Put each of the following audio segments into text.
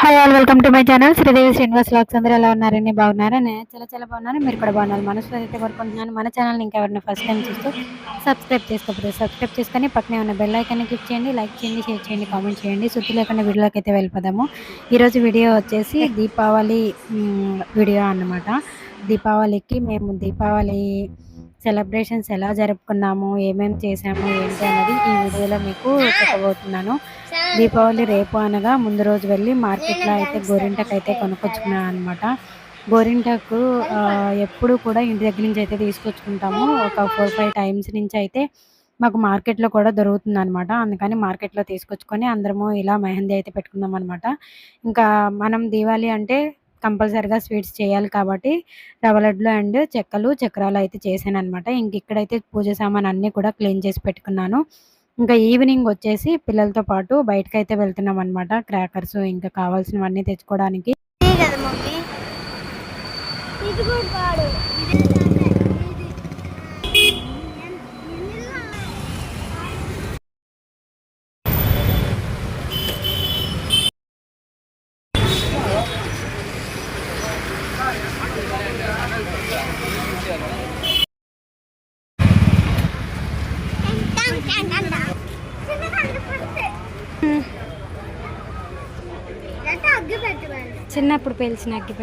Hi all welcome to my channel Sridevi Srinivas lakhs అందరూ ఎలా ఉన్నారని బాగున్నారా? నేను చాలా చాలా బాగున్నాను. మీరు కూడా బాగున్నారు. మనసులో అయితే కోరుకుంటున్నాను. మన ఛానల్ని ఇంకా ఎవరైనా ఫస్ట్ టైం చూస్తూ సబ్స్క్రైబ్ చేసుకోకపోతే సబ్స్క్రైబ్ చేసుకొని పక్కనే ఉన్న బెల్ ఐకాన్ని క్లిక్ చేయండి. లైక్ చేయండి షేర్ చేయండి కామెంట్ చేయండి. సుత్తి లేకుండా వీడియోలోకి అయితే వెళ్ళిపోదాము ఈరోజు వీడియో వచ్చేసి దీపావళి వీడియో అన్నమాట. దీపావళికి మేము దీపావళి సెలబ్రేషన్స్ ఎలా జరుపుకున్నాము ఏమేమి చేసాము ఏంటి అన్నది ఈ వీడియోలో మీకు చెప్పబోతున్నాను. దీపావళి రేపు అనగా ముందు రోజు వెళ్ళి మార్కెట్లో అయితే గోరింటకు అయితే కొనుక్కొచ్చుకున్నాను అనమాట గోరింటకు ఎప్పుడు కూడా ఇంటి దగ్గర నుంచి అయితే తీసుకొచ్చుకుంటాము. ఒక ఫోర్ ఫైవ్ టైమ్స్ నుంచి అయితే మాకు మార్కెట్లో కూడా దొరుకుతుంది అనమాట అందుకని మార్కెట్లో తీసుకొచ్చుకొని అందరము ఇలా మెహందీ అయితే పెట్టుకుందాం అనమాట ఇంకా మనం దీవాలి అంటే కంపల్సరిగా స్వీట్స్ చేయాలి కాబట్టి రవ్వ లడ్లు అండ్ చెక్కలు చక్రాలు అయితే చేశాను అనమాట ఇంక ఇక్కడైతే పూజ సామాన్ అన్నీ కూడా క్లీన్ చేసి పెట్టుకున్నాను. ఇంకా ఈవినింగ్ వచ్చేసి పిల్లలతో పాటు బయటకైతే వెళ్తున్నాం అనమాట క్రాకర్స్ ఇంకా కావాల్సినవన్నీ తెచ్చుకోవడానికి. కదా చిన్నప్పుడు పేల్చిన అగ్గి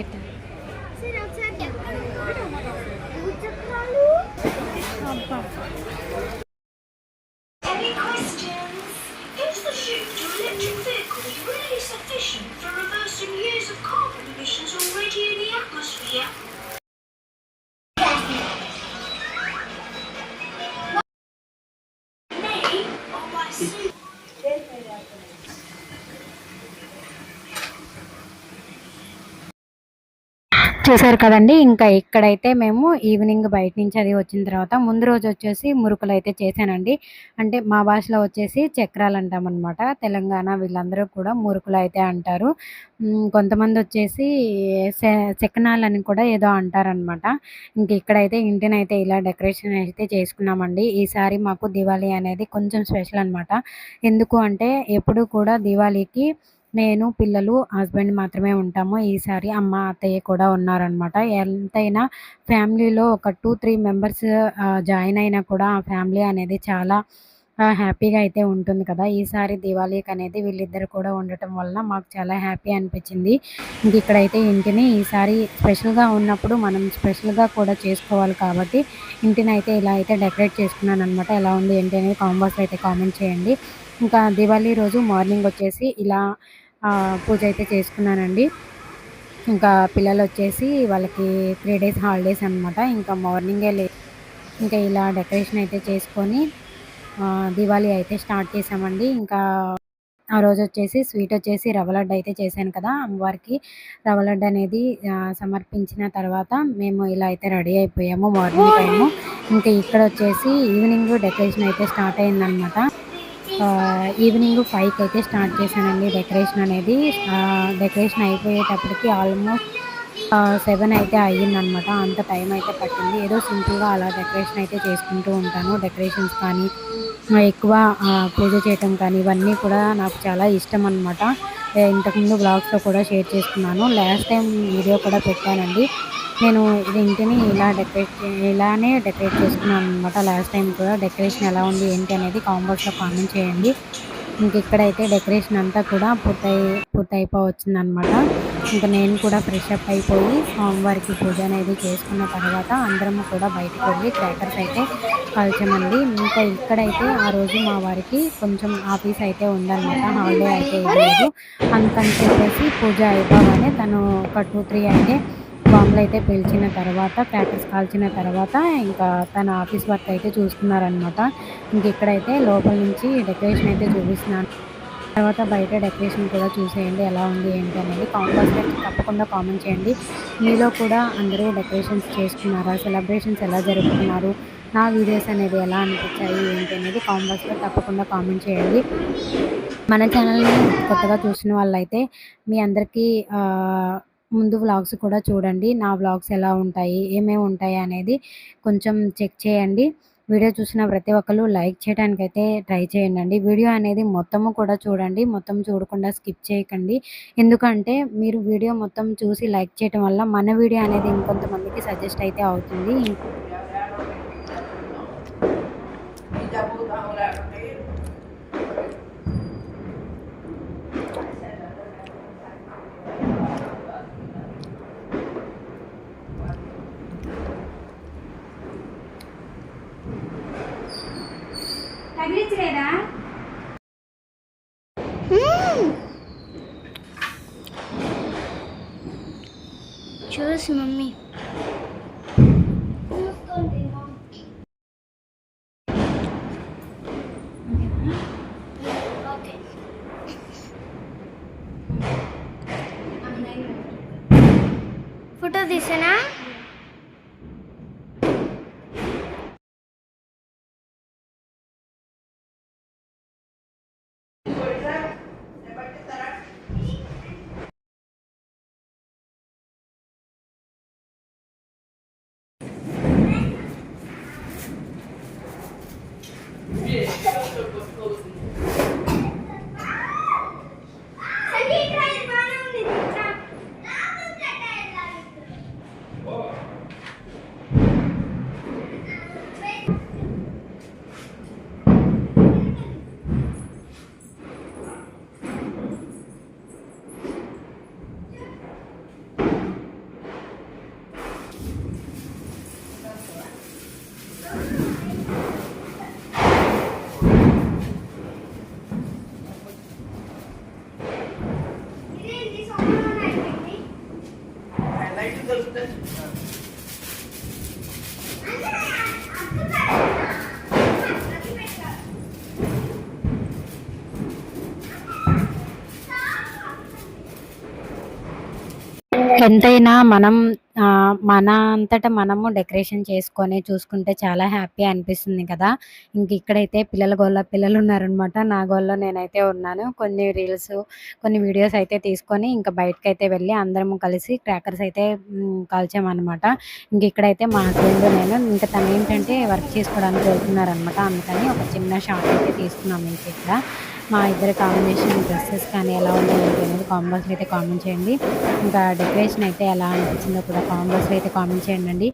చూసారు కదండి. ఇంకా ఇక్కడైతే మేము ఈవినింగ్ బయట నుంచి అది వచ్చిన తర్వాత ముందు రోజు వచ్చేసి మురుకులు అయితే చేశానండి. అంటే మా భాషలో వచ్చేసి చక్రాలు అంటామన్నమాట. తెలంగాణ వీళ్ళందరూ కూడా మురుకులు అయితే అంటారు. కొంతమంది వచ్చేసి సె- సెకనాలు అని కూడా ఏదో అంటారనమాట ఇంక ఇక్కడైతే ఇంటిని అయితే ఇలా డెకరేషన్ అయితే చేసుకున్నామండి. ఈసారి మాకు దివాళీ అనేది కొంచెం స్పెషల్ అనమాట ఎందుకు అంటే ఎప్పుడు కూడా దివాళీకి నేను పిల్లలు హస్బెండ్ మాత్రమే ఉంటాము. ఈసారి అమ్మ అత్తయ్య కూడా ఉన్నారనమాట ఎంతైనా ఫ్యామిలీలో ఒక టూ త్రీ మెంబర్స్ జాయిన్ అయినా కూడా ఆ ఫ్యామిలీ అనేది చాలా హ్యాపీగా అయితే ఉంటుంది కదా. ఈసారి దివాళీకి అనేది వీళ్ళిద్దరు కూడా ఉండటం వలన మాకు చాలా హ్యాపీ అనిపించింది. ఇంక ఇక్కడైతే ఇంటిని ఈసారి స్పెషల్గా ఉన్నప్పుడు మనం స్పెషల్గా కూడా చేసుకోవాలి కాబట్టి ఇంటిని అయితే ఇలా అయితే డెకరేట్ చేసుకున్నాను అనమాట ఎలా ఉంది ఏంటి అనేది కాంబోస్ అయితే కామెంట్ చేయండి. ఇంకా దివాళీ రోజు మార్నింగ్ వచ్చేసి ఇలా పూజ అయితే చేసుకున్నానండి. ఇంకా పిల్లలు వచ్చేసి వాళ్ళకి త్రీ డేస్ హాలిడేస్ అనమాట ఇంకా మార్నింగే లే ఇంకా ఇలా డెకరేషన్ అయితే చేసుకొని దివాళీ అయితే స్టార్ట్ చేసామండి ఇంకా ఆ రోజు వచ్చేసి స్వీట్ వచ్చేసి రవ్వ లడ్డు అయితే చేశాను కదా అమ్మవారికి. రవ్వ లడ్డు అనేది సమర్పించిన తర్వాత మేము ఇలా అయితే రెడీ అయిపోయాము మార్నింగ్ టైము ఇంకా ఇక్కడ వచ్చేసి ఈవినింగ్ డెకరేషన్ అయితే స్టార్ట్ అయిందనమాట ఈవినింగ్ ఫైవ్కి అయితే స్టార్ట్ చేశానండి. డెకరేషన్ అనేది డెకరేషన్ అయిపోయేటప్పటికి ఆల్మోస్ట్ సెవెన్ అయితే అయ్యిందనమాట అంత టైం అయితే పట్టింది. ఏదో సింపుల్గా అలా డెకరేషన్ అయితే చేసుకుంటూ ఉంటాను. డెకరేషన్స్ కానీ ఎక్కువ పూజ చేయటం కానీ ఇవన్నీ కూడా నాకు చాలా ఇష్టం అనమాట ఇంతకుముందు బ్లాగ్స్లో కూడా షేర్ చేసుకున్నాను. లాస్ట్ టైం వీడియో కూడా పెట్టానండి. నేను ఇది ఇంటిని ఇలా డెకరేట్ ఇలానే డెకరేట్ చేసుకున్నాను అనమాట లాస్ట్ టైం కూడా డెకరేషన్ ఎలా ఉంది ఏంటి అనేది కాంబోస్లో కామెంట్ చేయండి. ఇంక ఇక్కడైతే డెకరేషన్ అంతా కూడా పూర్తయి పూర్తయిపోవచ్చింది అనమాట ఇంకా నేను కూడా ఫ్రెష్ అప్ అయిపోయి స్వామివారికి పూజ అనేది చేసుకున్న తర్వాత అందరం కూడా బయటకు వెళ్ళి క్రాకర్స్ అయితే కాల్చామండి. ఇంకా ఇక్కడైతే ఆ రోజు మా వారికి కొంచెం ఆఫీస్ అయితే ఉందన్నమాట. హాలిడే అయితే ఇవ్వలేదు అందుకని చెప్పేసి పూజ అయిపోగానే తను ఒక టూ త్రీ అయితే బాంబులు అయితే పేల్చిన తర్వాత క్రాకర్స్ కాల్చిన తర్వాత ఇంకా తన ఆఫీస్ వర్క్ అయితే చూసుకున్నారనమాట ఇంక ఇక్కడైతే లోపల నుంచి డెకరేషన్ అయితే చూపిస్తున్నాను. తర్వాత బయట డెకరేషన్ కూడా చూసేయండి ఎలా ఉంది ఏంటి అనేది కాంపాస్లో తప్పకుండా కామెంట్ చేయండి. మీలో కూడా అందరూ డెకరేషన్స్ చేసుకున్నారా సెలబ్రేషన్స్ ఎలా జరుపుకున్నారు నా వీడియోస్ అనేది ఎలా అనిపించాయి ఏంటి అనేది కాంబాక్స్లో తప్పకుండా కామెంట్ చేయండి. మన ఛానల్ని కొత్తగా చూసిన వాళ్ళైతే మీ అందరికీ ముందు వ్లాగ్స్ కూడా చూడండి. నా వ్లాగ్స్ ఎలా ఉంటాయి? ఏమేమి ఉంటాయి? అనేది కొంచెం చెక్ చేయండి. వీడియో చూసిన ప్రతి ఒక్కరు లైక్ చేయడానికైతే ట్రై చేయండి వీడియో అనేది మొత్తము కూడా చూడండి. మొత్తం చూడకుండా స్కిప్ చేయకండి. ఎందుకంటే మీరు వీడియో మొత్తం చూసి లైక్ చేయడం వల్ల మన వీడియో అనేది ఇంకొంతమందికి సజెస్ట్ అయితే అవుతుంది. తగిలించలేదా చూసి మమ్మీ. ఎంతైనా మనం మన అంతటా మనము డెకరేషన్ చేసుకొని చూసుకుంటే చాలా హ్యాపీ అనిపిస్తుంది కదా. ఇంక ఇక్కడైతే పిల్లల గోళ్ళ పిల్లలు ఉన్నారనమాట నా గోళ్ళ నేనైతే ఉన్నాను. కొన్ని రీల్స్ కొన్ని వీడియోస్ అయితే తీసుకొని ఇంకా బయటకు అయితే వెళ్ళి అందరం కలిసి క్రాకర్స్ అయితే కాల్చామన్నమాట. ఇంక ఇక్కడైతే మా హస్బెండ్ నేను ఇంకా తను ఏంటంటే వర్క్ చేసుకోవడానికి వెళ్తున్నారనమాట అందుకని ఒక చిన్న షాప్ అయితే తీసుకున్నాము ఇంక ఇక్కడ. మా ఇద్దరు కాంబినేషన్ డ్రెస్సెస్ కానీ ఎలా ఉన్నాయి అనేది కాంబోస్లో అయితే కామెంట్ చేయండి. ఇంకా డెకరేషన్ అయితే ఎలా అనిపించిందో కూడా కాంబోస్లో అయితే కామెంట్ చేయండి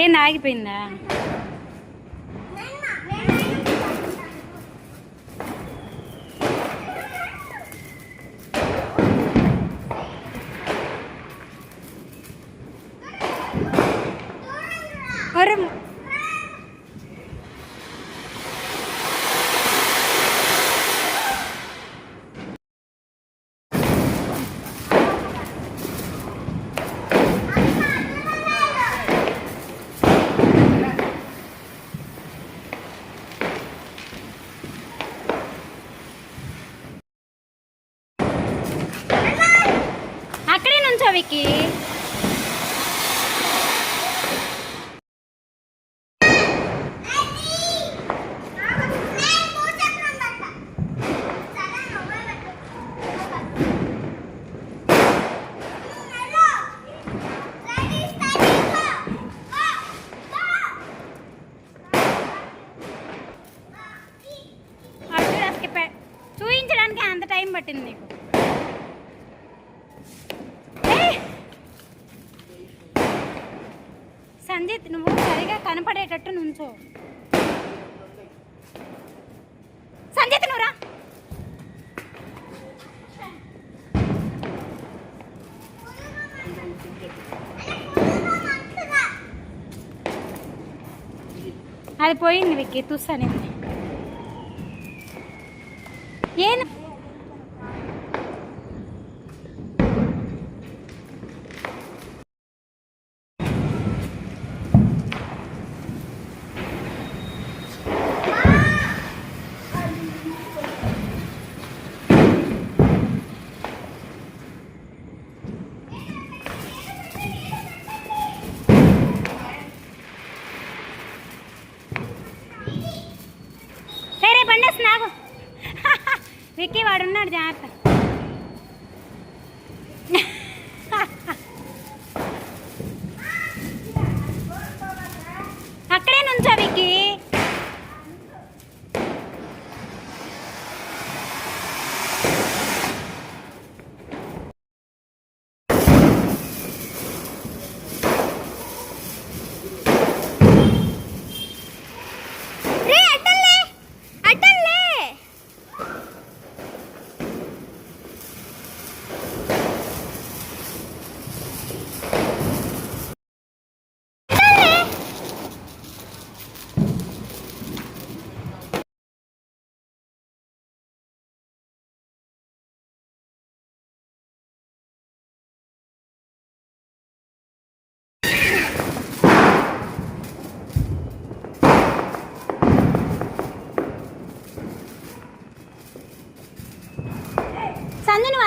ఏంది ఆగిపోయిందా? సంజిత్ నువ్వు సరిగా కనపడేటట్టు నుంచో. సంజిత్ నువ్వురా అది పోయింది విక్కి తుస్సని ఏం విక్కీ జాగ్రత్త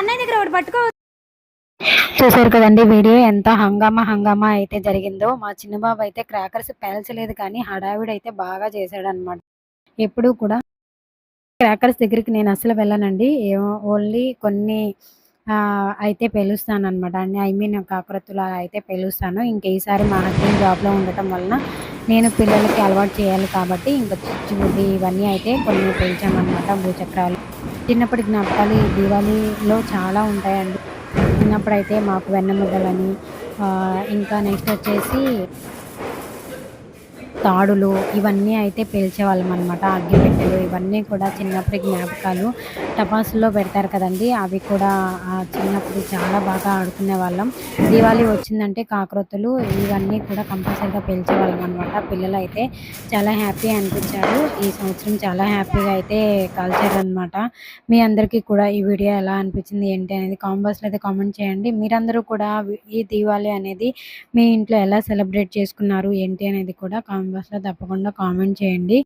అన్నయ్య దగ్గర ఒకటి పట్టుకో. చూసారు కదండి వీడియో ఎంత హంగామా హంగామా అయితే జరిగిందో. మా చిన్నబాబు అయితే క్రాకర్స్ పేల్చలేదు కానీ హడావిడి అయితే బాగా చేశాడు అనమాట ఎప్పుడు కూడా క్రాకర్స్ దగ్గరికి నేను అసలు వెళ్ళనండి. ఓన్లీ కొన్ని అయితే పేలుస్తాను అనమాట అండి ఐ మీన్ కాకరత్తులు అయితే పెలుస్తాను. ఇంకా ఈసారి మా హస్బెండ్ జాబ్లో ఉండటం వలన నేను పిల్లలకి అలవాటు చేయాలి కాబట్టి ఇంకా చిచ్చుబుడ్డి ఇవన్నీ అయితే కొన్ని పేల్చామన్నమాట భూచక్రాలు. చిన్నప్పటి జ్ఞాపకాలు ఈ దీవాళీలో చాలా ఉంటాయండి. చిన్నప్పుడైతే మాకు వెన్నముద్దలని ముద్దలని ఇంకా నెక్స్ట్ వచ్చేసి తాడులు ఇవన్నీ అయితే పేల్చేవాళ్ళం అనమాట అగ్గిపెట్టెలు ఇవన్నీ కూడా చిన్నప్పటి జ్ఞాపకాలు. టపాసుల్లో పెడతారు కదండి అవి కూడా చిన్నప్పుడు చాలా బాగా ఆడుకునే వాళ్ళం. దీవాళి వచ్చిందంటే కాకరొత్తులు ఇవన్నీ కూడా కంపల్సరీగా పేల్చేవాళ్ళం అనమాట పిల్లలు అయితే చాలా హ్యాపీ అనిపించారు. ఈ సంవత్సరం చాలా హ్యాపీగా అయితే కాల్చారు అనమాట మీ అందరికీ కూడా ఈ వీడియో ఎలా అనిపించింది ఏంటి అనేది కామెంట్ బాక్స్లో అయితే కామెంట్ చేయండి. మీరందరూ కూడా ఈ దీవాళి అనేది మీ ఇంట్లో ఎలా సెలబ్రేట్ చేసుకున్నారు ఏంటి అనేది కూడా కామెంట్ బాక్స్లో తప్పకుండా కామెంట్ చేయండి.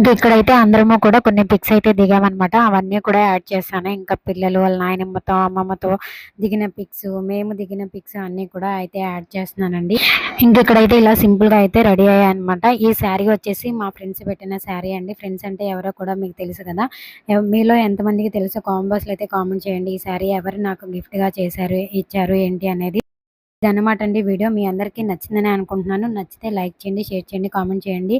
ఇంకా ఇక్కడైతే అందరము కూడా కొన్ని పిక్స్ అయితే దిగామన్నమాట. అవన్నీ కూడా యాడ్ చేశాను. ఇంకా పిల్లలు వాళ్ళ నాయనమ్మతో అమ్మమ్మతో దిగిన పిక్స్ మేము దిగిన పిక్స్ అన్నీ కూడా అయితే యాడ్ చేస్తున్నానండి. ఇంకా ఇక్కడైతే ఇలా సింపుల్గా అయితే రెడీ అయ్యాయన్నమాట. ఈ శారీ వచ్చేసి మా ఫ్రెండ్స్ పెట్టిన శారీ అండి. ఫ్రెండ్స్ అంటే ఎవరో కూడా మీకు తెలుసు కదా. మీలో ఎంతమందికి తెలుసు కాంబోస్ అయితే కామెంట్ చేయండి. ఈ శారీ ఎవరు నాకు గిఫ్ట్గా చేశారు ఇచ్చారు ఏంటి అనేది. ఇదన్నమాట అండి వీడియో. మీ అందరికీ నచ్చిందని అనుకుంటున్నాను. నచ్చితే లైక్ చేయండి షేర్ చేయండి కామెంట్ చేయండి.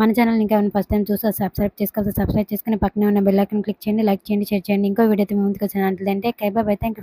మన ఛానల్ ఇంకా ఏమైనా ఫస్ట్ టైం చూస్తే సబ్స్క్రైబ్ చేసుకోవాలి సబ్స్క్రైబ్ చేసుకుని పక్కనే ఉన్న బెల్లైకన్ క్లిక్ చేయండి లైక్ చేయండి షేర్ చేయండి. ఇంకో వీడియో అయితే ముందుకు వచ్చిన అంటే కై బాయ్. థ్యాంక్